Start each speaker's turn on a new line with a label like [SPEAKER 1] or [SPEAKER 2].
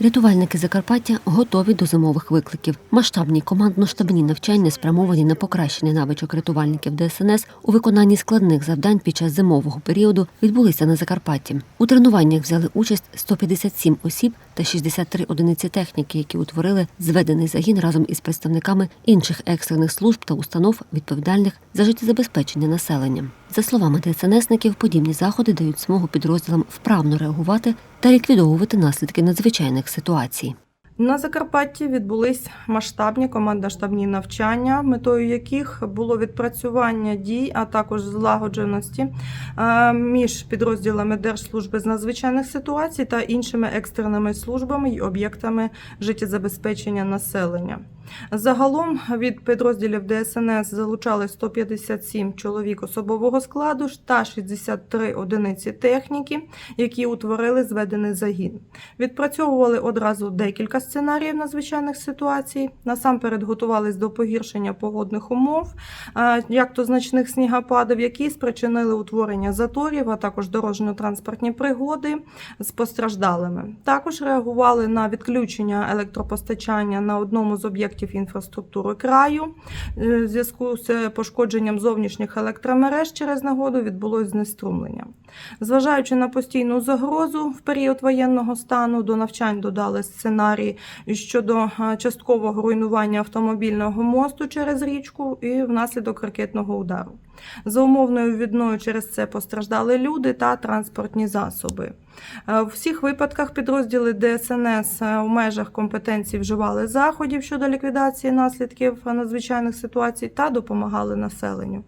[SPEAKER 1] Рятувальники Закарпаття готові до зимових викликів. Масштабні командно-штабні навчання спрямовані на покращення навичок рятувальників ДСНС у виконанні складних завдань під час зимового періоду відбулися на Закарпатті. У тренуваннях взяли участь 157 осіб та 63 одиниці техніки, які утворили зведений загін разом із представниками інших екстрених служб та установ, відповідальних за життєзабезпечення населення. За словами ДСНСників, подібні заходи дають змогу підрозділам вправно реагувати та ліквідовувати наслідки надзвичайних ситуацій.
[SPEAKER 2] На Закарпатті відбулись масштабні командно-штабні навчання, метою яких було відпрацювання дій, а також злагодженості е, між підрозділами Держслужби з надзвичайних ситуацій та іншими екстреними службами й об'єктами життєзабезпечення населення. Загалом від підрозділів ДСНС залучали 157 чоловік особового складу та 63 одиниці техніки, які утворили зведений загін. Відпрацьовували одразу декілька сценаріїв надзвичайних ситуацій. Насамперед готувались до погіршення погодних умов, е, як то значних снігопадів, які спричинили утворення заторів, а також дорожньо-транспортні пригоди з постраждалими. Також реагували на відключення електропостачання на одному з об'єктів інфраструктури краю. Е, В зв'язку з пошкодженням зовнішніх електромереж через негоду відбулось знеструмлення. Зважаючи на постійну загрозу в період воєнного стану, до навчань додали сценарій щодо е, часткового руйнування автомобільного мосту через річку і внаслідок ракетного удару. За умовною відною через це постраждали люди та транспортні засоби. Е, В всіх випадках підрозділи ДСНС е, у межах компетенцій вживали заходів щодо ліквідації наслідків надзвичайних ситуацій та допомагали населенню.